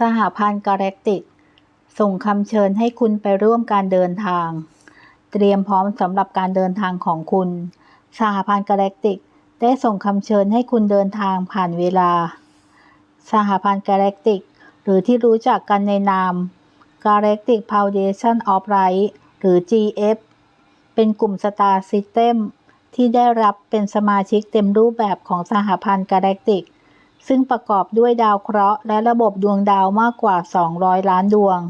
สหพันธ์กาแล็กติก ส่งคำเชิญให้คุณไปร่วมการเดินทาง เตรียมพร้อมสำหรับการเดินทางของคุณ สหพันธ์กาแล็กติก ได้ส่งคำเชิญให้คุณเดินทางผ่านเวลา สหพันธ์กาแล็กติก หรือที่รู้จักกันในนาม Galactic Foundation of Light หรือ GF เป็นกลุ่ม Star System ที่ได้รับเป็นสมาชิกเต็มรูปแบบของสหพันธ์กาแล็กติก ซึ่งประกอบด้วยดาวเคราะห์และระบบดวงดาวมากกว่า 200 ล้านดวง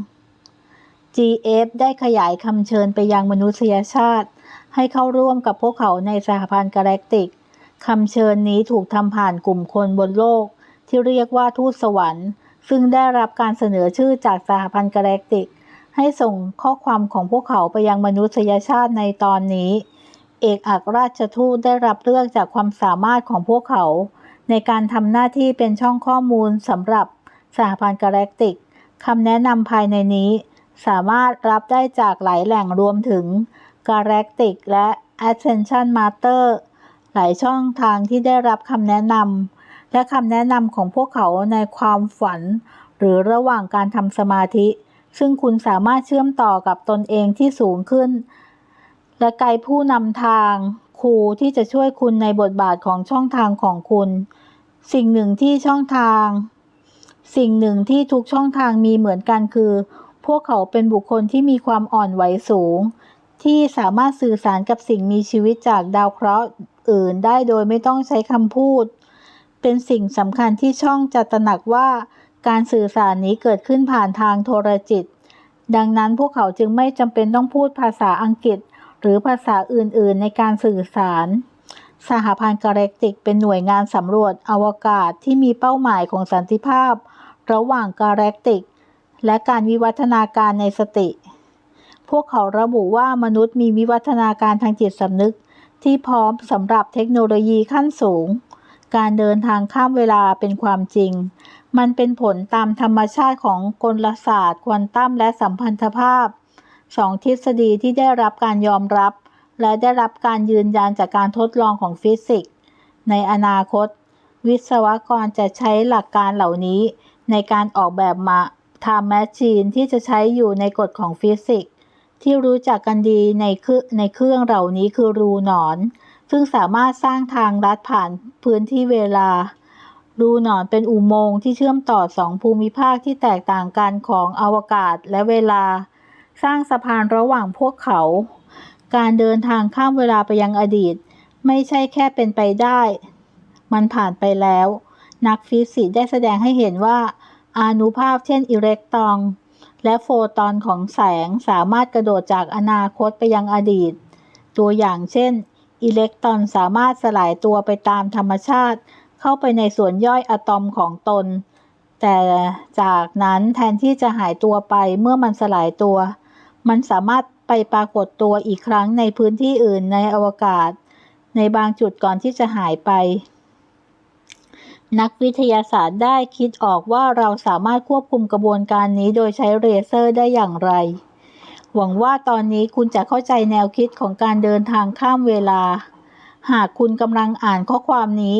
GF ได้ขยายคำเชิญไปยังมนุษยชาติ ให้เข้าร่วมกับพวกเขาในสหพันธ์กาแล็กติกคำเชิญนี้ถูกทำผ่านกลุ่มคนบนโลก ที่เรียกว่าทูตสวรรค์ ซึ่งได้รับการเสนอชื่อจากสหพันธ์กาแล็กติก ให้ส่งข้อความของพวกเขาไปยังมนุษยชาติในตอนนี้ เอกอัครราชทูตได้รับเลือกจากความสามารถของพวกเขา ในการทำหน้าที่เป็นช่องข้อมูลสำหรับสหพันธ์กาแล็กติกคำแนะนำภายในนี้ สามารถรับได้จากหลายแหล่งรวมถึง Galactic และ Ascension Master หลายช่องทางที่ได้รับคำแนะนำและคำแนะนำของพวกเขาในความฝัน หรือระหว่างการทำสมาธิ ซึ่งคุณสามารถเชื่อมต่อกับตนเองที่สูงขึ้น และไกด์ผู้นำทาง ครูที่จะช่วยคุณในบทบาทของช่องทางของคุณ สิ่งหนึ่งที่ช่องทาง สิ่งหนึ่งที่ทุกช่องทางมีเหมือนกันคือ พวกเขาเป็นบุคคลที่มีความอ่อนไหวสูง ที่สามารถสื่อสารกับสิ่งมีชีวิตจากดาวเคราะห์อื่นได้โดยไม่ต้องใช้คำพูด เป็นสิ่งสำคัญที่ช่องจะตระหนักว่าการสื่อสารนี้เกิดขึ้นผ่านทางโทรจิต ดังนั้นพวกเขาจึงไม่จำเป็นต้องพูดภาษาอังกฤษ หรือภาษาอื่นๆ ในการสื่อสาร สหพันธ์กาแล็กติกเป็นหน่วยงานสำรวจอวกาศที่มีเป้าหมายของสันติภาพ ระหว่างกาแล็กติก และการวิวัฒนาการในสติ พวกเขาระบุว่ามนุษย์มีวิวัฒนาการทางจิตสำนึก ที่พร้อมสำหรับเทคโนโลยีขั้นสูง การเดินทางข้ามเวลาเป็นความจริง มันเป็นผลตามธรรมชาติของกลศาสตร์ควอนตัมและสัมพันธภาพ สองทฤษฎีที่ได้รับการยอมรับ และได้รับการยืนยันจากการทดลองของฟิสิกส์ในอนาคต วิศวกรจะใช้หลักการเหล่านี้ ในการออกแบบมาทำแมชชีนที่จะใช้อยู่ในกฎของฟิสิกส์ที่รู้จักกันดีในเครื่องในเครื่องเหล่านี้คือรูหนอน ซึ่งสามารถสร้างทางลัดผ่านพื้นที่เวลา รูหนอนเป็นอุโมงค์ที่เชื่อมต่อสองภูมิภาคที่แตกต่างกันของอวกาศและเวลา สร้างสะพานระหว่างพวกเขา การเดินทางข้ามเวลาไปยังอดีต ไม่ใช่แค่เป็นไปได้ มันผ่านไปแล้ว นักฟิสิกส์ได้แสดงให้เห็นว่าอนุภาพเช่นอิเล็กตรอนและโฟตอนของแสงสามารถกระโดดจากอนาคตไปยังอดีต ตัวอย่างเช่น อิเล็กตรอนสามารถสลายตัวไปตามธรรมชาติ เข้าไปในส่วนย่อยอะตอมของตน แต่จากนั้นแทนที่จะหายตัวไปเมื่อมันสลายตัว มันสามารถไปปรากฏตัวอีกครั้งในพื้นที่อื่นในอวกาศ ในบางจุดก่อนที่จะหายไป นักวิทยาศาสตร์ได้คิดออกว่าเราสามารถควบคุมกระบวนการนี้โดยใช้เลเซอร์ได้อย่างไร หวังว่าตอนนี้คุณจะเข้าใจแนวคิดของการเดินทางข้ามเวลา หากคุณกำลังอ่านข้อความนี้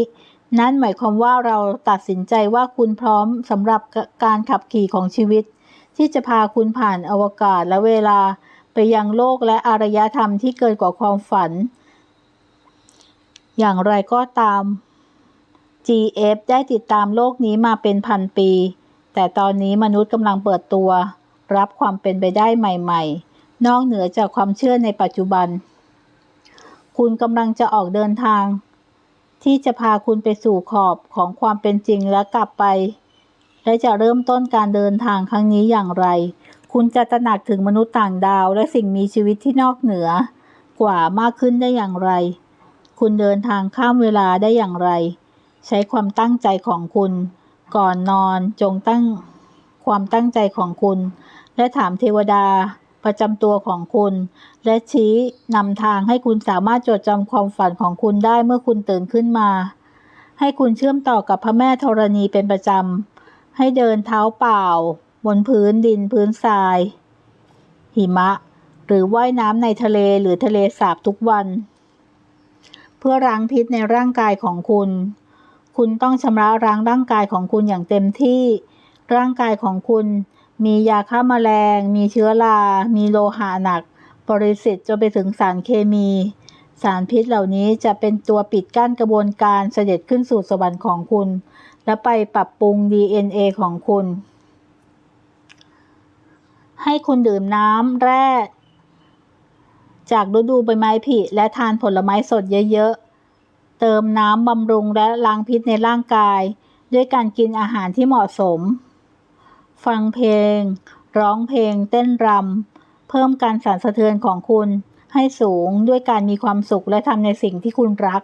นั่นหมายความว่าเราตัดสินใจว่าคุณพร้อมสำหรับการขับขี่ของชีวิต ที่จะพาคุณผ่านอวกาศและเวลาไปยังโลกและอารยธรรมที่เกินกว่าความฝัน อย่างไรก็ตาม GF ได้ติดตามโลกนี้มาเป็นพันปี แต่ตอนนี้มนุษย์กำลังเปิดตัว รับความเป็นไปได้ใหม่ ๆ นอกเหนือจากความเชื่อในปัจจุบัน คุณกำลังจะออกเดินทาง ที่จะพาคุณไปสู่ขอบของความเป็นจริงและกลับไป และจะเริ่มต้นการเดินทางครั้งนี้อย่างไร คุณจะตระหนักถึงมนุษย์ต่างดาวและสิ่งมีชีวิตที่นอกเหนือ กว่ามากขึ้นได้อย่างไร คุณเดินทางข้ามเวลาได้อย่างไร ใช้ความตั้งใจของคุณ ก่อนนอนจงตั้งความตั้งใจของคุณ และถามเทวดาประจำตัวของคุณ และชี้นำทางให้คุณสามารถจดจำความฝันของคุณได้เมื่อคุณตื่นขึ้นมา ให้คุณเชื่อมต่อกับพระแม่ธรณีเป็นประจำ ให้เดินเท้าเปล่า บนพื้นดินพื้นทราย หิมะ หรือว่ายน้ำในทะเลหรือทะเลสาบทุกวัน เพื่อล้างพิษในร่างกายของคุณ คุณต้องชำระล้างร่างกายของคุณอย่างเต็มที่ ร่างกายของคุณ มียาฆ่าแมลง มีเชื้อรา มีโลหะหนัก บริสิทธิ์จนไปถึงสารเคมีสารพิษเหล่านี้จะเป็นตัวปิดกั้นกระบวนการเสด็จขึ้นสู่สวรรค์ของคุณ และไปปรับปรุง DNA ของคุณ ให้คุณดื่มน้ำแร่จากฤดูใบไม้ผลิและทานผลไม้สดเยอะๆ เติมน้ำบำรุงและล้างพิษในร่างกาย ด้วยการกินอาหารที่เหมาะสม ฟังเพลง ร้องเพลง เต้นรำ เพิ่มการสั่นสะเทือนของคุณให้สูงด้วยการมีความสุขและทำในสิ่งที่คุณรัก